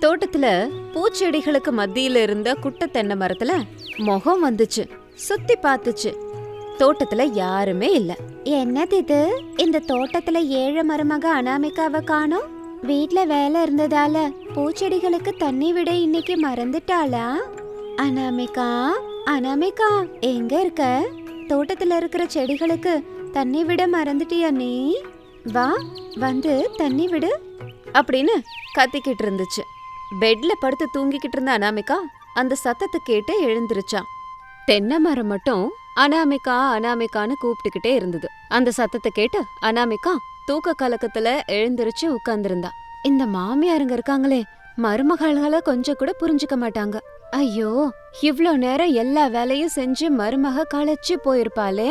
தோட்டத்துல பூச்செடிகளுக்கு மத்தியில இருந்த குட்டை தென்னை மரத்துல முகம் வந்துச்சு சுத்தி பார்த்துச்சு. தோட்டத்துல யாருமே இல்ல. என்னது இது? இந்த தோட்டத்துல ஏழை மருமக அனாமிகாவை காணோம்? வீட்ல வேலை இருந்ததால பூச்செடிகளுக்கு தண்ணி விட இன்னைக்கு மறந்துட்டாளா? அனாமிகா அனாமிகா எங்க இருக்க? தோட்டத்துல இருக்கிற செடிகளுக்கு தண்ணி விட மறந்துட்டியா நீ? வா வந்து தண்ணி விடு. அப்படின்னு கத்திக்கிட்டு இருந்துச்சு. பெட்ல படுத்து தூங்கிக்கிட்டு இருந்த அனாமிகா அந்த சத்தத்தை கேட்டு எழுந்திருச்சான் தென்னை மரம் மட்டும் அனாமிகா அனாமிகான்னு கூப்பிட்டுக்கிட்டே இருந்தது. அந்த சத்தத்தை கேட்டு அனாமிகா தூக்க கலக்கத்துல எழுந்திருச்சு உட்கார்ந்திருந்தா. இந்த மாமியாருங்க இருக்காங்களே மருமகள்களை கொஞ்சம் கூட புரிஞ்சுக்க மாட்டாங்க. ஐயோ இவ்ளோ நேரம் எல்லா வேலையும் செஞ்சு மருமக களைச்சு போயிருப்பாளே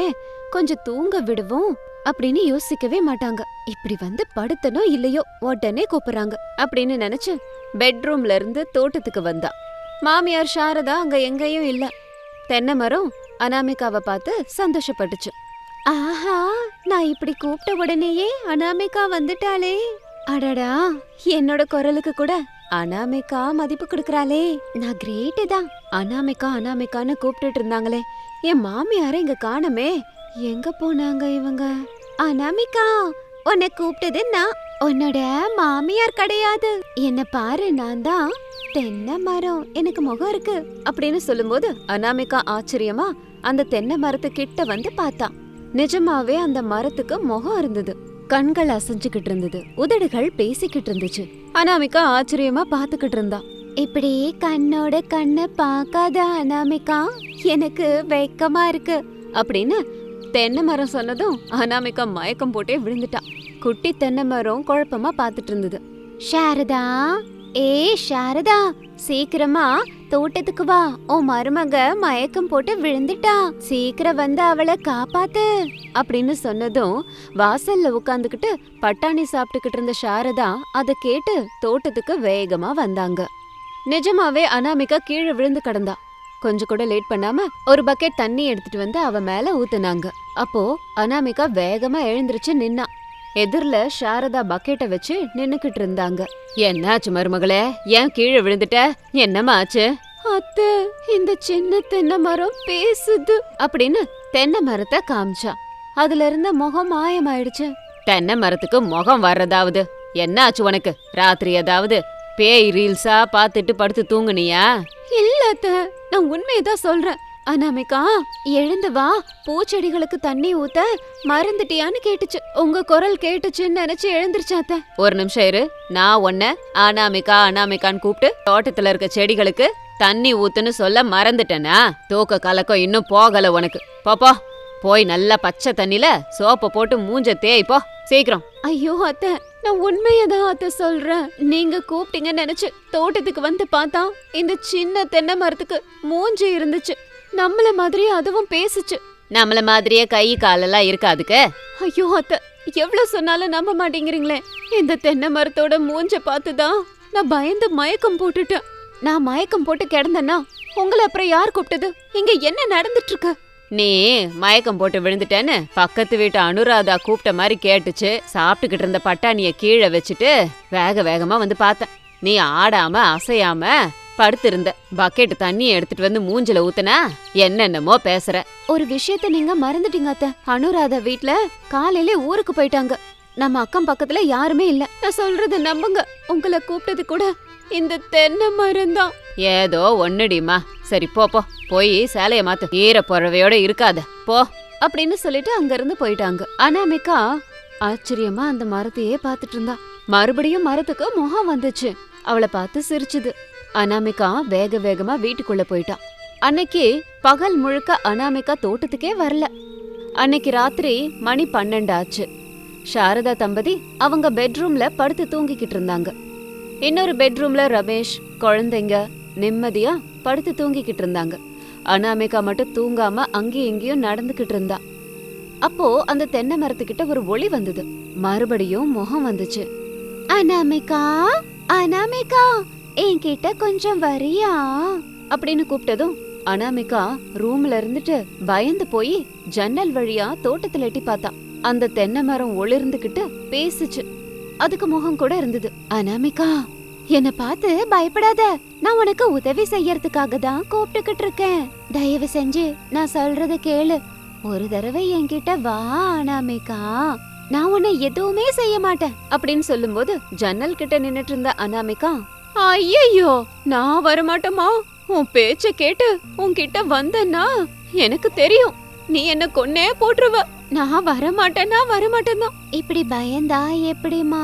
கொஞ்சம் தூங்க விடுவோம். அப்படின்னு யோசிக்கவே மாட்டாங்க. இப்படி வந்து படுத்தனோ இல்லையோ உடனே கூப்பிடுறாங்க அப்படின்னு நினைச்சு பெட்ரூம்ல இருந்து தோட்டத்துக்கு வந்தா. மாமியார் சாரதா அங்க எங்கேயும் இல்ல. தென்னை மரம் அனாமிகாவை பார்த்து சந்தோஷப்பட்டுச்சு. ஆஹா நான் இப்படி கூப்பிட்ட உடனேயே அனாமிகா வந்துட்டாளே. அடடா என்னோட குரலுக்கு கூட அனாமிகா மதிப்பு கொடுக்கறாளே. நான் கிரேட்டு தான். அனாமிகா அனாமிகான்னு கூப்பிட்டுட்டு இருந்தாங்களே என் மாமியாரை இங்க காணமே. எங்க போனாங்க இவங்க? அனாமிகா உன்னை கூப்பிட்டது நான். உன்னோட மாமியார் கிடையாது. என்ன பாரு நான் தான் தென்னை மரம். எனக்கு முகம் இருக்கு அப்படின்னு சொல்லும்போது அனாமிகா ஆச்சரியமா அந்த தென்னை மரத்து கிட்ட வந்து பார்த்தா. நிஜமாவே அந்த மரத்துக்கு முகம் இருந்தது. கண்கள் அசைஞ்சுக்கிட்டு இருந்தது. உதடுகள் பேசிக்கிட்டு இருந்துச்சு. அனாமிகா ஆச்சரியமா பாத்துக்கிட்டு இருந்தா. இப்படி கண்ணோட கண்ணை பார்க்காத அனாமிகா எனக்கு வெக்கமா இருக்கு அப்படின்னு தென்னை மரம் சொன்னதும் அனாமிகா மயக்கம் போட்டே விழுந்துட்டா. குட்டி தென்னை மரம் குழப்பமா பார்த்துட்டு இருந்தது. சாரதா ஏ சாரதா சீக்கிரமா தோட்டத்துக்கு வா. ஓ மருமக மயக்கம் போட்டு விழுந்துட்டா. சீக்கிரம் வந்து அவளை காப்பாத்து அப்படின்னு சொன்னதும் வாசல்ல உட்காந்துக்கிட்டு பட்டாணி சாப்பிட்டுக்கிட்டு இருந்த சாரதா அதை கேட்டு தோட்டத்துக்கு வேகமா வந்தாங்க. நிஜமாவே அனாமிகா கீழே விழுந்து கிடந்தா. கொஞ்சம் கூட லேட் பண்ணாம ஒரு பக்கெட் தண்ணி எடுத்துட்டு வந்து அவ மேல ஊத்துனாங்க. அப்போ அனாமிகா வேகமா எழுந்திருச்சு நின்னா. எதிர்ல சாரதா பக்கெட்டை வச்சு நின்னுக்கிட்டு இருந்தாங்க. என்னாச்சு மருமகளே? ஏன் கீழே விழுந்துட்ட? என்னம்மா ஆச்சு? அத்தை இந்த சின்ன தென்னை மரம் பேசுது. அப்படின்னு தென்னை மரத்தை காமிச்சா. அதுல இருந்த முகம் மாயமாயிடுச்சு. தென்னை மரத்துக்கு முகம் வர்றதாவது? என்ன ஆச்சு உனக்கு? ராத்திரி ஏதாவது பேய் ரீல்ஸா பார்த்துட்டு படுத்து தூங்குனியா? இல்ல அத்த நான் உண்மையதான் சொல்றேன். அனாமிகா எழுந்து வா. பூச்செடிகளுக்கு தண்ணி ஊத்த. மறந்துட்டியான்னு கேட்டுச்சு. உங்க குரல் கேட்டுச்சுன்னு நினைச்சு எழுந்திருச்சாத்த ஒரு நிமிஷம் இரு. நான் உன்ன அனாமிகா அனாமிகான்னு கூப்பிட்டு தோட்டத்துல இருக்க செடிகளுக்கு தண்ணி ஊத்துன்னு சொல்ல மறந்துட்டேனா? தூக்க கலக்கம் இன்னும் போகல உனக்கு. போப்போ போய் நல்லா பச்சை தண்ணில சோப்பை போட்டு மூஞ்ச தேய் போ சீக்கிரம். ஐயோ அத்தை நான் உண்மையதான் அத்தை சொல்றேன். நீங்க கூப்பிட்டீங்கன்னு நினைச்சு தோட்டத்துக்கு வந்து பார்த்தா இந்த சின்ன தென்னை மரத்துக்கு மூஞ்சி இருந்துச்சு. நம்மள மாதிரி அதுவும் பேசுச்சு. நம்மள மாதிரியே கை காலெல்லாம் இருக்காதுக்கு? ஐயோ அத்தை எவ்வளவு சொன்னாலும் நம்ப மாட்டேங்கிறீங்களே. இந்த தென்னை மரத்தோட மூஞ்ச பார்த்துதான் நான் பயந்து மயக்கம் போட்டுட்டேன். நான் மயக்கம் போட்டு கிடந்தேன்னா உங்களை அப்புறம் யார் கூப்பிட்டது? இங்க என்ன நடந்துட்டு இருக்கு? நீ மயக்கம் போட்டு விழுந்துட்டேன்னு பக்கத்து வீட்டு அனுராதா கூப்பிட்ட மாதிரி கேட்டுச்சு. சாப்பிட்டுக்கிட்டு இருந்த பட்டாணிய கீழே வச்சுட்டு வேக வேகமா வந்து பார்த்தேன். நீ ஆடாம அசையாம படுத்திருந்த. பக்கெட் தண்ணி எடுத்துட்டு வந்து மூஞ்சில ஊத்துனா என்னென்னமோ பேசுற. ஒரு விஷயத்த நீங்க மறந்துட்டீங்க அத்த. அனுராதா வீட்ல காலையில ஊருக்கு போயிட்டாங்க. நம்ம அக்கம் பக்கத்துல யாருமே இல்ல. நான் சொல்றத நம்புங்க. உங்களை கூப்பிட்டது கூட இந்த தென்னை மரம் தான் ஏதோ ஒன்னுடிமா சரி போ போ. போய் சேலைய மாத்து. ஈர புறவையோட இருக்காத. போ. அப்படின்னு சொல்லிட்டு அங்க இருந்து போயிட்டாங்க அனாமிகா ஆச்சரியமா அந்த மரத்தையே பார்த்துட்டு இருந்தா. மறுபடியும் மரத்துக்கு முகம் வந்துச்சு. அவளை பார்த்து சிரிச்சுது. அனாமிகா வேக வேகமா வீட்டுக்குள்ள போயிட்டா. அன்னைக்கு பகல் முழுக்க அனாமிகா தோட்டத்துக்கே வரல. அன்னைக்கு ராத்திரி மணி பன்னெண்டு ஆச்சு. சாரதா தம்பதி அவங்க பெட்ரூம்ல படுத்து தூங்கிக்கிட்டு இருந்தாங்க. இன்னொரு பெட்ரூம்ல ரமேஷ் குழந்தைங்க நிம்மதியா படுத்து தூங்கிக்கிட்டு இருந்தாங்க. அனாமிகா மட்டும் தூங்காம அங்கேயும் இங்கேயும் நடந்துகிட்டு இருந்தா. அப்போ அந்த தென்னை மரத்துக்கிட்ட ஒரு ஒளி வந்தது. மறுபடியும் முகம் வந்துச்சு. அனாமிகா அனாமிகா என்கிட்ட கொஞ்சம் வரியா? அப்படின்னு கூப்பிட்டதும் அனாமிகா ரூம்ல இருந்துட்டு பயந்து போய் ஜன்னல் வழியா தோட்டத்துல எட்டி பார்த்தா. அந்த தென்னை மரம் ஒளிர்ந்துகிட்டு பேசுச்சு. அதுக்கு முகம் கூட இருந்தது. அனாமிகா என்ன பார்த்து பயப்படாத. நான் உனக்கு உதவி செய்யறதுக்காக தான் கூப்பிட்டுக்கிட்டு இருக்கேன். தயவு செஞ்சு நான் சொல்றத கேளு. ஒரு தடவை என்கிட்ட வா அனாமிகா. நான் உன்னை எதுவுமே செய்ய மாட்டேன். அப்படின்னு சொல்லும்போது ஜன்னல் கிட்ட நின்னுட்டு இருந்த அனாமிகா ஐயையோ நான் வரமாட்டோமா உன் பேச்ச கேட்டு உன்கிட்ட வந்தேன்னா எனக்கு தெரியும். நீ என்ன கொன்னே போட்டுருவ. நான் வரமாட்டேன்னா வரமாட்டேன் இப்படி பயந்தா எப்படிமா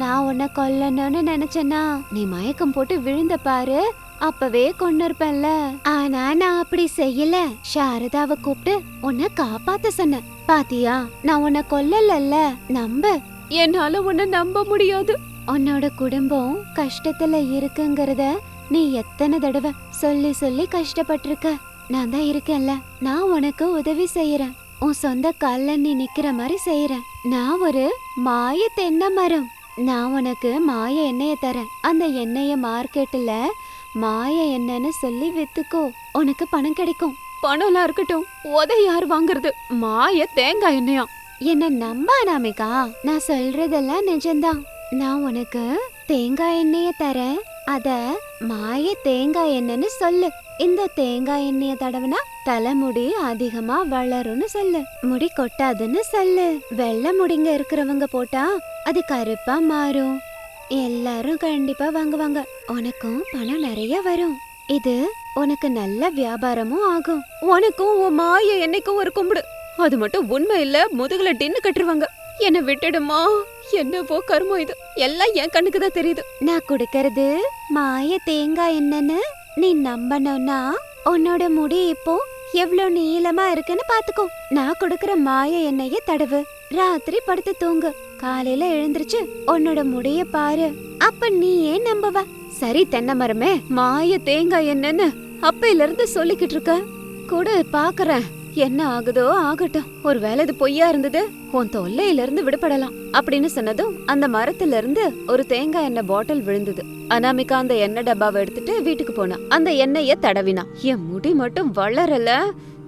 நான் உன்னை கொல்லணும்னு நினைச்சேன்னா நீ மயக்கம் போட்டு விழுந்த பாரு. அப்பவே கொண்டு இருப்பேன்ல ஆனா நான் அப்படி செய்யல. சாரதாவை கூப்பிட்டு உன்னை காப்பாத்த சொன்னேன். பாத்தியா நான் உன்னை கொல்லலல்ல. நம்ப. என்னால உன்னை நம்ப முடியாது. உன்னோட குடும்பம் கஷ்டத்துல இருக்குங்கறத நீ எத்தனை தடவை சொல்லி சொல்லி கஷ்டப்பட்டிருக்க. நான் தான் இருக்கேன்ல. நான் உனக்கு உதவி செய்யறேன் உன் சொந்த கால்ல நீ நிக்கிற மாதிரி செய்யறேன் நான் ஒரு மாய தென்னை மரம். நான் உனக்கு மாய எண்ணெயை தரேன். அந்த எண்ணெய மார்க்கெட்டில் மாய எண்ணெய்னு சொல்லி வித்துக்கோ. உனக்கு பணம் கிடைக்கும். பணம்லாம் இருக்கட்டும். உத யார் வாங்குறது? மாய தேங்காய் எண்ணெயா? என்ன நம்ப நாமிகா நான் சொல்றதெல்லாம் நிஜம்தான். நான் உனக்கு தேங்காய் எண்ணெய தரேன். அத மாய தேங்காய் எண்ணெய்னு சொல்லு. இந்த தேங்காய் எண்ணெய தடவுனா தலைமுடி அதிகமா வளரும்னு சொல்லு. முடி கொட்டாதுன்னு சொல்லு. வெள்ளை முடிங்க இருக்கிறவங்க போட்டா அது கருப்பா மாறும். எல்லாரும் கண்டிப்பா வாங்குவாங்க. உனக்கும் பணம் நிறைய வரும். இது உனக்கு நல்ல வியாபாரமும் ஆகும். உனக்கும் உன் மாய என்னைக்கும் ஒரு கும்பிடு. அது மட்டும் உண்மை இல்ல முதுகுல டின்னு கட்டுருவாங்க. என்ன விட்டுடுமா? என்னவோ கர்மம் இது. எல்லாம் என் கண்ணுக்கு தான் தெரியுது. நான் கொடுக்கறது மாய தேங்காய் என்னன்னு நீ நம்பணும்னா உன்னோட முடி இப்போ எவ்வளவு நீளமா இருக்குன்னு பாத்துக்கோ. நான் கொடுக்கற மாய எண்ணெய தடவு. ராத்திரி படுத்து தூங்கு. காலையில எழுந்திருச்சு உன்னோட முடிய பாரு. அப்ப நீ ஏன் நம்பவ. சரி தென்னை மரமே மாய தேங்காய் என்னன்னு அப்பையில இருந்து சொல்லிக்கிட்டு இருக்க. கூட பாக்குறேன். என்ன ஆகுதோ ஆகட்டும். ஒருவேளை இது பொய்யா இருந்தது உன் தொல்லையில இருந்து விடுபடலாம். அப்படின்னு சொன்னதும் அந்த மரத்துல இருந்து ஒரு தேங்காய் எண்ணெய் பாட்டில் விழுந்தது. அனாமிகா அந்த எண்ணெய் டப்பாவை எடுத்துட்டு வீட்டுக்கு போனா. அந்த எண்ணெய தடவினா என் முடி மட்டும் வளரல.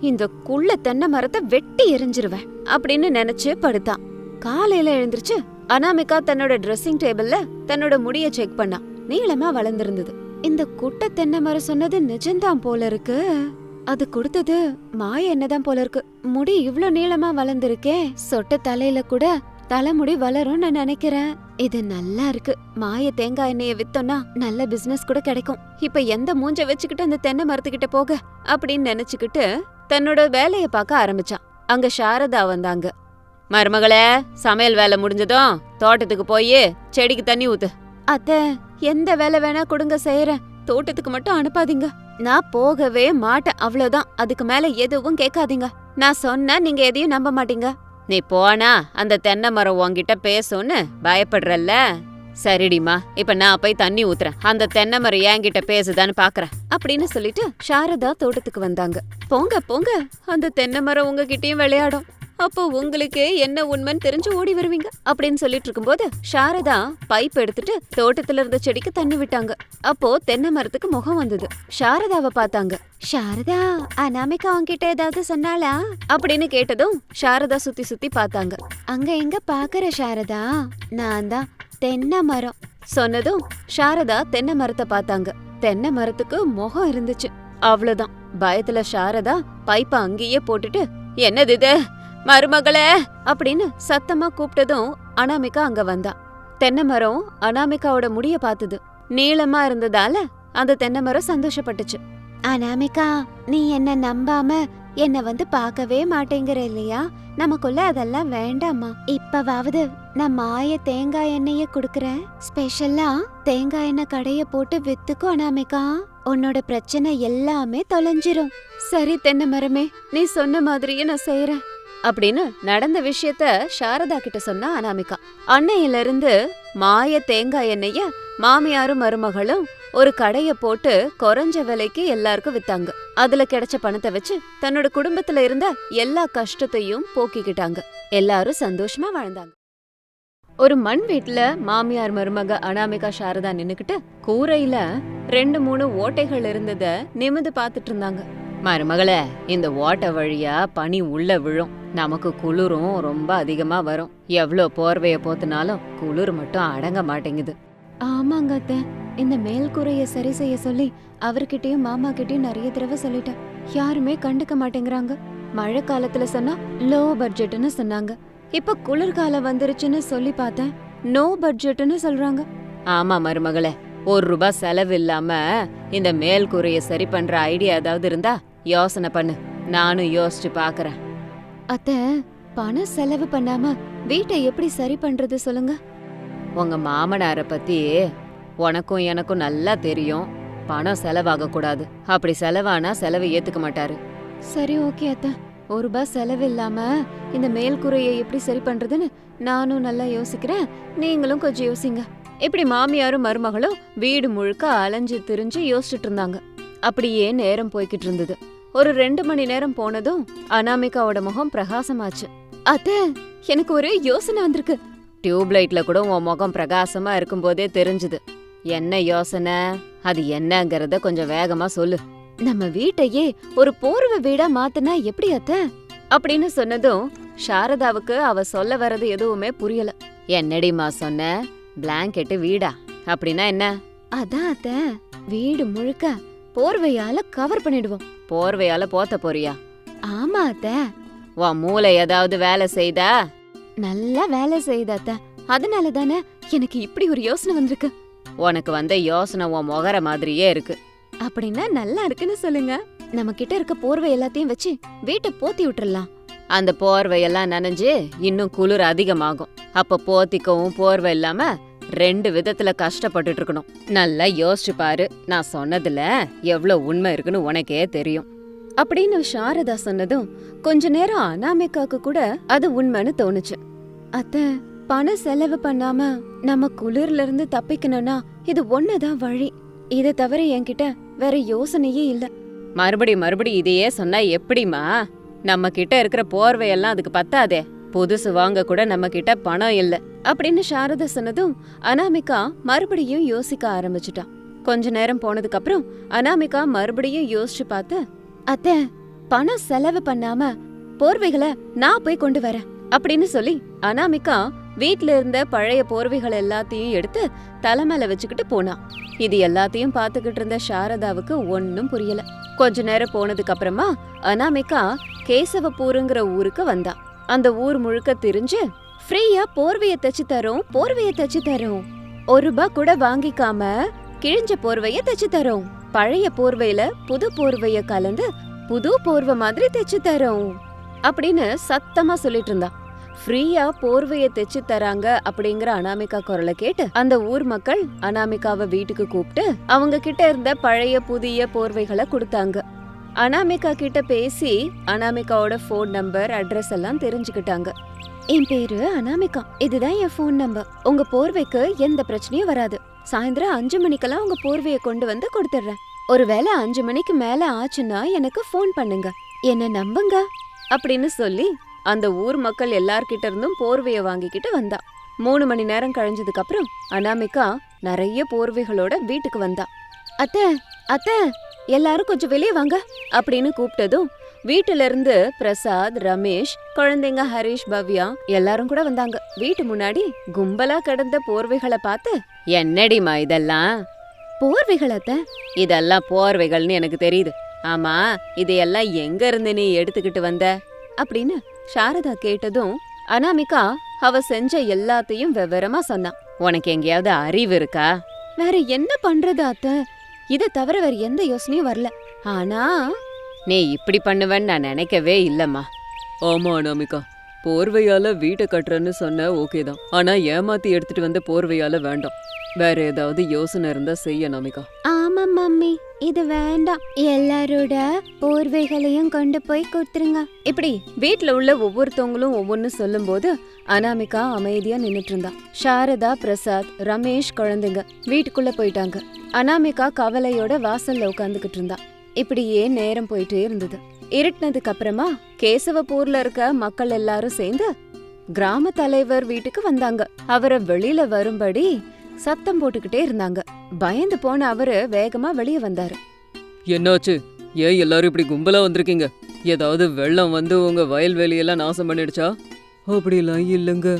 இந்த குள்ள தென்னை மரத்தை வெட்டி எரிஞ்சிருவேன் அப்படின்னு நினைச்சு படுத்தான் காலையில எழுந்திருச்சு அனாமிகா தன்னோட ட்ரெஸ்ஸிங் டேபிள்ல தன்னோட முடிய செக் பண்ணா. நீளமா வளர்ந்திருந்தது. இந்த குட்டை தென்னை மரம் சொன்னது நிஜம்தான் போல இருக்கு. அது கொடுத்தது மாய என்னதான் போல இருக்கு. முடி இவ்ளோ நீளமா வளர்ந்துருக்கே. சொட்ட தலையில கூட தலைமுடி வளரும் நான் நினைக்கிறேன். இது நல்லா இருக்கு. மாய தேங்காய் எண்ணெய வித்தோம்னா நல்ல பிசினஸ் கூட கிடைக்கும். இப்ப எந்த மூஞ்ச வச்சுக்கிட்டு அந்த தென்னை மரத்துக்கிட்ட போக? அப்படின்னு நினைச்சுக்கிட்டு தன்னோட வேலைய பார்க்க ஆரம்பிச்சான். அங்க சாரதா வந்தாங்க. மருமகளே சமையல் வேலை முடிஞ்சதும் தோட்டத்துக்கு போய் செடிக்கு தண்ணி ஊத்து. அத்த எந்த வேலை வேணா கொடுங்க செய்யறேன் தோட்டத்துக்கு மட்டும் அனுப்பாதீங்க. நான் போகவே மாட்டேன் அவ்வளவுதான். அதுக்கு மேல எதுவும் கேட்காதீங்க. நான் சொன்னா நீங்க எதையும் நம்ப மாட்டீங்க. நீ போனா அந்த தென்னை மரம் உன்கிட்ட பேசும்னு பயப்படுறல்ல? சரிடிமா இப்ப நான் போய் தண்ணி ஊத்துறேன். அந்த தென்னை மரம் என்கிட்ட பேசுதான்னு பாக்குறேன். அப்படின்னு சொல்லிட்டு சாரதா தோட்டத்துக்கு வந்தாங்க. போங்க போங்க. அந்த தென்னை மரம் உங்ககிட்டயும் விளையாடும். அப்போ உங்களுக்கு என்ன உண்மைன்னு தெரிஞ்சு ஓடி வருவீங்க? அப்படின்னு சொல்லிட்டு இருக்கும்போது சாரதா பைப் எடுத்துட்டு தோட்டத்துல இருந்த செடிக்கு தண்ணி விட்டாங்க. அப்போ தென்னை மரத்துக்கு முகம் வந்தது. சாரதாவை பார்த்தாங்க. சாரதா அனாமிகா உன்கிட்ட ஏதாவது சொன்னாளா? அப்படின்னு கேட்டதும் சாரதா சுத்தி சுத்தி பார்த்தாங்க. அங்க எங்க பாக்குற சாரதா? நான் தான் தென்னை மரம். சொன்னதும் சாரதா தென்னை மரத்தை பார்த்தாங்க. தென்னை மரத்துக்கு முகம் இருந்துச்சு. அவ்வளவுதான். பயத்துல சாரதா பைப்ப அங்கேயே போட்டுட்டு என்னது இது? மருமகளே அப்படின்னு சத்தமா கூப்பிட்டதும் அனாமிகா அங்க வந்தா. தென்னை மரம் அனாமிகாவோட முடிய பார்த்தது நீளமா இருந்ததால அந்த தென்னை மரம் சந்தோஷப்பட்டுச்சு. அனாமிகா நீ என்ன நம்பாம என்ன வந்து பார்க்கவே மாட்டேங்கிற இல்லையா? நமக்குள்ள அதெல்லாம் வேண்டாமா இப்பவாவது நான் மாய தேங்காய் எண்ணெய குடுக்கறேன். ஸ்பெஷலா தேங்காய் எண்ணெய் கடைய போட்டு வித்துக்கோ அனாமிகா. உன்னோட பிரச்சனை எல்லாமே தொலைஞ்சிரும். சரி தென்னை மரமே நீ சொன்ன மாதிரியே நான் செய்யறேன் அப்படின்னு நடந்த விஷயத்த சாரதா கிட்ட சொன்னா அனாமிகா. அன்னையில இருந்து மாய தேங்காய் எண்ணெய மாமியாரும் மருமகளும் ஒரு கடைய போட்டு குறைஞ்ச விலைக்கு எல்லாருக்கும் வித்தாங்க. அதுல கிடைச்ச பணத்தை வச்சு தன்னோட குடும்பத்துல இருந்த எல்லா கஷ்டத்தையும் போக்கிக்கிட்டாங்க. எல்லாரும் சந்தோஷமா வாழ்ந்தாங்க. ஒரு மண் வீட்டுல மாமியார் மருமக அனாமிகா சாரதா நின்னுக்கிட்டு கூரையில ரெண்டு மூணு ஓட்டைகள் இருந்தத நிமிந்து பாத்துட்டு இருந்தாங்க. மருமகளே இந்த ஓட்டை வழியா பனி உள்ள விழும். நமக்கு குளிரும் ரொம்ப அதிகமா வரும். எவ்ளோ போர்வைய போத்துனாலும் குளிர் மட்டும் அடங்க மாட்டேங்குது. ஆமாங்க அத்தை. இந்த மேல் கூரைய சரி செய்ய சொல்லி அவர்கிட்டயும் மாமா கிட்டயும் நிறைய தடவை சொல்லிட்டேன். யாருமே கண்டுக்க மாட்டேங்கிறாங்க. மழை காலத்துல சொன்னா லோ பட்ஜெட்னு சொன்னாங்க. இப்ப குளிர்காலம் வந்துருச்சுன்னு சொல்லி பார்த்தேன். நோ பட்ஜெட்னு சொல்றாங்க. ஆமா மருமகளே ஒரு ரூபாய் செலவு இல்லாம இந்த மேல் கூரைய சரி பண்ற ஐடியா ஏதாவது இருந்தா யோசனை பண்ணு. நானும் யோசிச்சு பாக்குறேன். அத்த பணம் செலவு பண்ணாம வீட்டை எப்படி சரி பண்றது சொல்லுங்க. உங்க மாமனார பத்தி உனக்கும் எனக்கும் நல்லா தெரியும். பணம் செலவாக கூடாது. அப்படி செலவானா செலவை ஏத்துக்க மாட்டாரு. சரி ஓகே அத்த. ஒரு ரூபாய் செலவு இல்லாம இந்த மேல் கூரையை எப்படி சரி பண்றதுன்னு நானும் நல்லா யோசிக்கிறேன். நீங்களும் கொஞ்சம் யோசிங்க. இப்படி மாமியாரும் மருமகளும் வீடு முழுக்க அலைஞ்சு திரிஞ்சு யோசிச்சுட்டு இருந்தாங்க. அப்படியே நேரம் போய்கிட்டு இருந்தது. ஒரு ரெண்டு மணி நேரம் போனதும் அனாமிகாவோட முகம் பிரகாசமாச்சு. அத்த எனக்கு ஒரு யோசனை வந்திருக்கு. டியூப் லைட்ல கூட உன் முகம் பிரகாசமா இருக்கும்போதே தெரிஞ்சுது. என்ன யோசனை? அது என்னங்கறத கொஞ்சம் வேகமா சொல்லு. நம்ம வீட்டையே ஒரு போர்வை வீடா மாத்துனா எப்படி அத்த? அப்படின்னு சொன்னதும் சாரதாவுக்கு அவ சொல்ல வர்றது எதுவுமே புரியல. என்னடிமா சொன்ன? பிளாங்கெட்டு வீடா? அப்படின்னா என்ன? அதான் அத்த. வீடு முழுக்க போர்வையால கவர் பண்ணிடுவோம். போர்வையால போத்த போறியா? ஆமா அத்த. உன் மூளை ஏதாவது வேலை செய்தா? நல்லா வேலை செய்யுது அத்த. அதனால தானே எனக்கு இப்படி ஒரு யோசனை வந்திருக்கு. உனக்கு வந்த யோசனை உன் முகர மாதிரியே இருக்கு. அப்படின்னா நல்லா இருக்குன்னு சொல்லுங்க. நம்ம கிட்ட இருக்க போர்வை எல்லாத்தையும் வச்சு வீட்டை போத்தி விட்டுறலாம். அந்த போர்வையெல்லாம் நனைஞ்சு இன்னும் குளிர் அதிகமாகும். அப்ப போத்திக்கவும் போர்வை இல்லாம ரெண்டு விதத்துல கஷ்டப்பட்டுட்டு இருக்கணும் நல்லா யோசிச்சு பாரு நான் சொன்னதுல எவ்வளவு உண்மை இருக்குன்னு உனக்கே தெரியும். அப்படின்னு சாரதா சொன்னதும் கொஞ்ச நேரம் அனாமிகாக்கு கூட அது உண்மைன்னு தோணுச்சு. அத்த பணம் செலவு பண்ணாம நம்ம குளிர்ல இருந்து தப்பிக்கணும்னா இது ஒண்ணுதான் வழி. இதை தவிர என்கிட்ட வேற யோசனையே இல்ல. மறுபடி மறுபடி இதையே சொன்னா எப்படிமா நம்ம கிட்ட இருக்கிற போர்வையெல்லாம் அதுக்கு பத்தாதே. புதுசு வாங்க கூட நம்ம கிட்ட பணம் இல்ல அப்படின்னு சாரதா சொன்னதும் அனாமிகா மறுபடியும் யோசிக்க ஆரம்பிச்சுட்டான் கொஞ்ச நேரம் போனதுக்கு அப்புறம் அனாமிகா மறுபடியும் யோசிச்சு பார்த்து அத்த பணம் செலவு பண்ணாம போர்வைகளை நான் போய் கொண்டு வரேன் அப்படின்னு சொல்லி அனாமிகா வீட்ல இருந்த பழைய போர்வைகள் எல்லாத்தையும் எடுத்து தலைமையில வச்சுக்கிட்டு போனான் இது எல்லாத்தையும் பார்த்துக்கிட்டு இருந்த சாரதாவுக்கு ஒன்னும் புரியல. கொஞ்ச நேரம் போனதுக்கு அப்புறமா அனாமிகா கேசவப்பூருங்கிற ஊருக்கு வந்தா. அந்த ஊர் முழுக்க திரிஞ்சு ஃப்ரீயா போர்வைய தச்சு தரோம் போர்வைய தச்சு தரோம். ஒரு ரூபாய் கூட வாங்கிக்காம கிழிஞ்ச போர்வைய தச்சு தரோம். பழைய போர்வையில புது போர்வைய கலந்து புது போர்வை மாதிரி தைச்சு தரோம். அப்படின்னு சத்தமா சொல்லிட்டு இருந்தா. ஃப்ரீயா போர்வைய தைச்சு தராங்க அப்படிங்கிற அனாமிகா குரலை கேட்டு அந்த ஊர் மக்கள் அனாமிகாவை வீட்டுக்கு கூப்பிட்டு அவங்க கிட்ட இருந்த பழைய புதிய போர்வைகளை கொடுத்தாங்க. அனாமிகா கிட்ட பேசி அனாமிகாவோட ஃபோன் நம்பர் அட்ரஸ் எல்லாம் தெரிஞ்சுக்கிட்டாங்க. என் பேரு அனாமிகா. இதுதான் என் ஃபோன் நம்பர் உங்க போர்வைக்கு எந்த பிரச்சனையும் வராது. சாயந்தரம் அஞ்சு மணிக்கெல்லாம் உங்க போர்வையை கொண்டு வந்து கொடுத்துட்றேன். ஒருவேளை அஞ்சு மணிக்கு மேல ஆச்சுன்னா எனக்கு ஃபோன் பண்ணுங்க. என்ன நம்புங்க? அப்படின்னு சொல்லி அந்த ஊர் மக்கள் எல்லார்கிட்ட இருந்தும் போர்வையை வாங்கிக்கிட்டு வந்தா. மூணு மணி நேரம் கழிஞ்சதுக்கு அப்புறம் அனாமிகா நிறைய போர்வைகளோட வீட்டுக்கு வந்தா. அத்தை அத்தை எல்லாரும் கொஞ்சம் வெளியே வாங்க அப்படின்னு கூப்பிட்டதும் வீட்டுல இருந்து பிரசாத் ரமேஷ் குழந்தைங்க ஹரிஷ் பவ்யா எல்லாரும் கூட வந்தாங்க. வீட்டு முன்னாடி கும்பலா கிடந்த போர்வைகளை பார்த்து என்னடிமா இதெல்லாம்? போர்வைகளத்த இதெல்லாம் போர்வைகள்னு எனக்கு தெரியுது. ஆமா இதையெல்லாம் எங்க இருந்து நீ எடுத்துக்கிட்டு வந்த? அப்படின்னு சாரதா கேட்டதும் அனாமிகா அவ செஞ்ச எல்லாத்தையும் விவரமா சொன்னான் உனக்கு எங்கேயாவது அறிவு இருக்கா? வேற என்ன பண்றது அத்தை? இத தவிர வேற எந்த யோசனையும் வரல. ஆனா நீ இப்படி பண்ணுவேன்னு நான் நினைக்கவே இல்லம்மா. ஆமா அனாமிகா. போர்வையால வீட்டை கட்டுறேன்னு சொன்ன ஓகே தான். ஆனா ஏமாத்தி எடுத்துட்டு வந்த போர்வையால வேண்டாம். வேற ஏதாவது யோசனை இருந்தா செய்ய அனாமிகா. ஆமா மம்மி. இது வேண்டாம். எல்லாரோட போர்வைகளையும் கொண்டு போய் கொடுத்துருங்க. இப்படி வீட்ல உள்ள ஒவ்வொருத்தவங்களும் ஒவ்வொன்னு சொல்லும்போது அனாமிகா அமைதியா நின்னுட்டு இருந்தா சாரதா பிரசாத் ரமேஷ் குழந்தைங்க வீட்டுக்குள்ள போயிட்டாங்க. அனாமிகா கவலையோட வாசல்ல உட்காந்துக்கிட்டு இருந்தா. இப்படியே நேரம் போயிட்டே இருந்தது. இருட்டினதுக்கு அப்புறமா கேசவப்பூர்ல இருக்க மக்கள் எல்லாரும் சேர்ந்து கிராம தலைவர் வீட்டுக்கு வந்தாங்க. அவரை வெளியில வரும்படி சத்தம் போட்டுக்கிட்டே இருந்தாங்க. பயந்து போன அவரு வேகமா வெளியே வந்தாரு. என்னாச்சு? ஏன் எல்லாரும் இப்படி கும்பலா வந்திருக்கீங்க? ஏதாவது வெள்ளம் வந்து உங்க வயல்வெளியெல்லாம் நாசம் பண்ணிடுச்சா? அப்படிலாம் இல்லைங்க.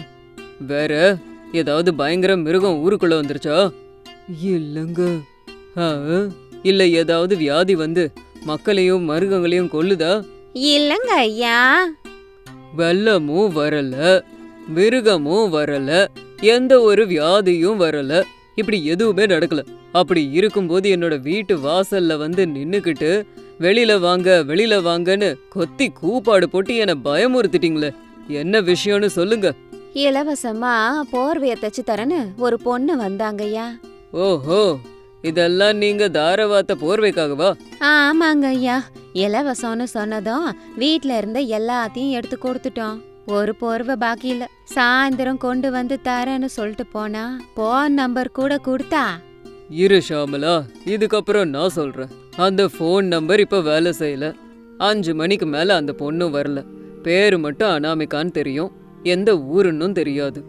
வேற ஏதாவது பயங்கர மிருகம் ஊருக்குள்ள வந்துருச்சா? இல்லங்க. ஆ, இல்ல ஏதாவது வியாதி வந்து மக்களையும் மருகங்களையும் கொல்லுதா? இல்லங்க ஐயா. வெள்ளமும் வரல. மிருகமும் வரல எந்த ஒரு வியாதியும் வரல. இப்படி எதுவுமே நடக்கல. அப்படி இருக்கும்போது என்னோட வீட்டு வாசல்ல வந்து நின்னுக்கிட்டு வெளியில வாங்க வெளியில வாங்கன்னு கொத்தி கூப்பாடு போட்டு என்னை பயமுறுத்திட்டீங்களே. என்ன விஷயம்னு சொல்லுங்க. இலவசமா போர்வைய தச்சு தரேன்னு ஒரு பொண்ணு வந்தாங்கய்யா ஓஹோ இதெல்லாம் நீங்க தாரவாத்த போர்வைக்காகவா? ஆமாங்க ஐயா. இலவசம்னு சொன்னதும் வீட்ல இருந்த எல்லாத்தையும் எடுத்து கொடுத்துட்டோம். ஒரு போர்வை பாக்கி இல்ல. சாயந்தரம் கொண்டு வந்து தரேன்னு சொல்லிட்டு போனா போன் நம்பர் கூட கொடுத்தா? இரு ஷாமலா இதுக்கப்புறம் நான் சொல்றேன். அந்த ஃபோன் நம்பர் இப்ப வேலை செய்யல. அஞ்சு மணிக்கு மேல அந்த பொண்ணும் வரல. பேரு மட்டும் அனாமிக்கான்னு தெரியும். எந்த ஊருன்னும் தெரியாது.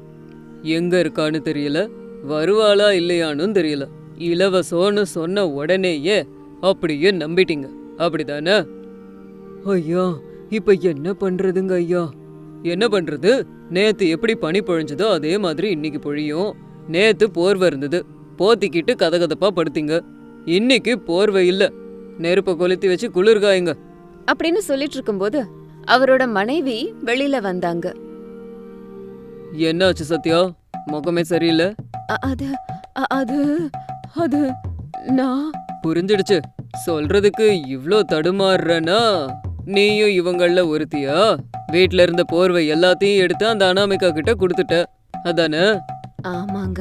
எங்க இருக்கான்னு தெரியல. வருவாளா இல்லையானும் தெரியல. இலவசம்னு சொன்ன உடனேயே அப்படியே நம்பிட்டீங்க. அப்படிதானே? ஐயா இப்ப என்ன பண்றதுங்க ஐயா? என்ன பண்றது? நேத்து எப்படி பனி பொழிஞ்சதோ அதே மாதிரி இன்னைக்கு பொழியும். நேத்து போர்வை இருந்தது. போத்திக்கிட்டு கதகதப்பா படுத்தீங்க. இன்னைக்கு போர்வை இல்ல. நெருப்பை கொளுத்தி வச்சு குளிர்காயுங்க அப்படின்னு சொல்லிட்டு இருக்கும்போது அவரோட மனைவி வெளியில வந்தாங்க. என்னாச்சு சத்யா? முகமே சரியில்லை? அது அது அது நான் புரிஞ்சிடுச்சு. சொல்றதுக்கு இவ்ளோ தடுமாறுறனா? நீயும் இவங்கள ஒருத்தியா? வீட்ல இருந்த போர்வை எல்லாத்தையும் எடுத்து அந்த அனாமிகா கிட்ட கொடுத்துட்ட. அதானே? ஆமாங்க.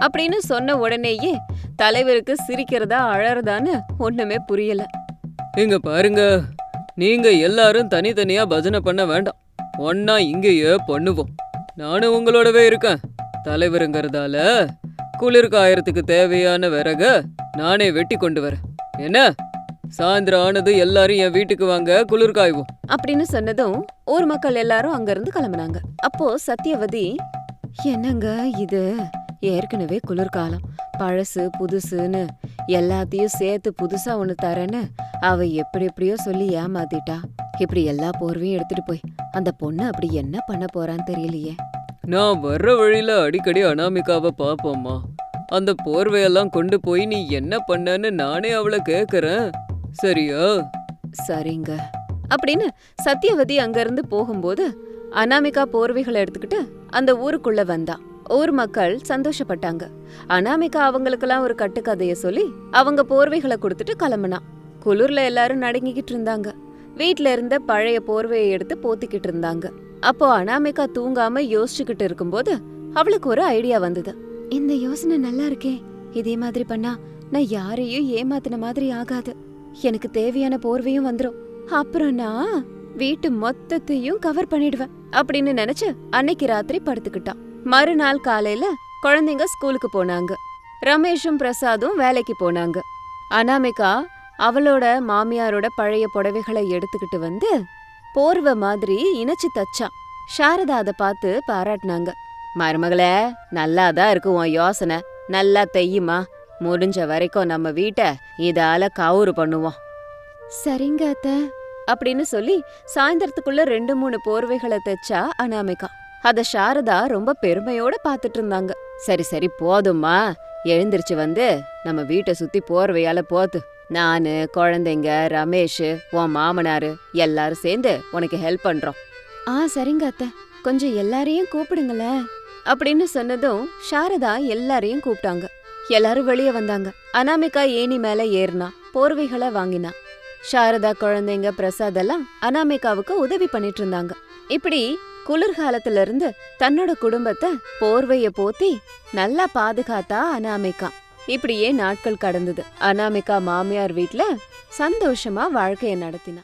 அப்படின்னு சொன்ன உடனேயே தலைவருக்கு சிரிக்கிறதா அழறதான்னு ஒண்ணுமே புரியல. இங்க பாருங்க. நீங்க எல்லாரும் தனித்தனியா பஜனை பண்ண வேண்டாம். ஒன்னா இங்கேயே பண்ணுவோம். நானும் உங்களோடவே இருக்கேன். தலைவருங்கிறதால குளிர் காயறதுக்கு தேவையான விறக நானே வெட்டி கொண்டு வரேன். என்ன? சாயந்தரம் ஆனது எல்லாரும் என் வீட்டுக்கு வாங்க குளிர் காய்வோம். அப்படின்னு சொன்னதும் ஊர் மக்கள் எல்லாரும் அங்கிருந்து கிளம்புனாங்க. அப்போ சத்யவதி என்னங்க இது? ஏற்கனவே குளிர்காலம் பழசு புதுசுன்னு எல்லாத்தையும் சேர்த்து புதுசா ஒண்ணு தரேன்னு அவ எப்படி எப்படியோ சொல்லி ஏமாத்திட்டா. இப்படி எல்லா போர்வையும் எடுத்துட்டு போய் அந்த பொண்ணு அப்படி என்ன பண்ண போறான்னு தெரியலையே. நான் வர்ற வழியில அடிக்கடி அனாமிகாவை பாப்போம்மா அந்த போர்வையெல்லாம் கொண்டு போய் நீ என்ன பண்ணன்னு நானே அவளை கேக்குறேன். சரியா? சரிங்க. அப்படின்னு சத்யவதி அங்கிருந்து போகும்போது அனாமிகா போர்வைகளை எடுத்துக்கிட்டு அந்த ஊருக்குள்ள வந்தா. ஊர் மக்கள் சந்தோஷப்பட்டாங்க. அனாமிகா அவங்களுக்கெல்லாம் ஒரு கட்டுக்கதைய சொல்லி அவங்க போர்வைகளை கொடுத்துட்டு கிளம்புனா. குளிர்ல எல்லாரும் நடுங்கிக்கிட்டு இருந்தாங்க. வீட்ல இருந்த பழைய போர்வையை எடுத்து போத்திக்கிட்டு இருந்தாங்க. அப்போ அனாமிகா தூங்காம யோசிச்சுக்கிட்டு இருக்கும்போது அவளுக்கு ஒரு ஐடியா வந்தது. இந்த யோசனை நல்லா இருக்கே. இதே மாதிரி பண்ணா நான் யாரையும் ஏமாத்தின மாதிரி ஆகாது. எனக்கு தேவையான போர்வையும் வந்துரும். அப்புறம் நான் வீட்டு மொத்தத்தையும் கவர் பண்ணிடுவேன் அப்படின்னு நினைச்சு அன்னைக்கு ராத்திரி படுத்துக்கிட்டான். மறுநாள் காலையில குழந்தைங்க ஸ்கூலுக்கு போனாங்க. ரமேஷும் பிரசாதும் வேலைக்கு போனாங்க. அனாமிகா அவளோட மாமியாரோட பழைய புடவைகளை எடுத்துக்கிட்டு வந்து போர்வை மாதிரி இணைச்சு தச்சா சாரதா அதை பார்த்து பாராட்டினாங்க. மருமகளே நல்லாதான் இருக்கு உன் யோசனை. நல்லா தெய்யுமா? முடிஞ்ச வரைக்கும் நம்ம வீட்டை இதால கவுரு பண்ணுவோம். சரிங்க அத்த. அப்படின்னு சொல்லி சாயந்தரத்துக்குள்ள ரெண்டு மூணு போர்வைகளை தைச்சா அனாமிகா. அத சாரதா ரொம்ப பெருமையோட பாத்துட்டு இருந்தாங்க. சரி சரி போதும்மா. எழுந்திருச்சு வந்து நம்ம வீட்டை சுத்தி போர்வையால போத்து. நானு குழந்தைங்க ரமேஷ் உன் மாமனாரு எல்லாரும் சேர்ந்து உனக்கு ஹெல்ப் பண்றோம். ஆ சரிங்க அத்த. கொஞ்சம் எல்லாரையும் கூப்பிடுங்களேன். அப்படின்னு சொன்னதும் சாரதா எல்லாரையும் கூப்பிட்டாங்க. எல்லாரும் வெளியே வந்தாங்க. அனாமிகா ஏணி மேல ஏறினா போர்வைகளை வாங்கினா. சாரதா குழந்தைங்க பிரசாத் எல்லாம் அனாமிகாவுக்கு உதவி பண்ணிட்டு இருந்தாங்க. இப்படி குளிர்காலத்துல இருந்து தன்னோட குடும்பத்தை போர்வைய போத்தி நல்லா பாதுகாத்தா அனாமிகா. இப்படியே நாட்கள் கடந்தது. அனாமிகா மாமியார் வீட்ல சந்தோஷமா வாழ்க்கைய நடத்தினா.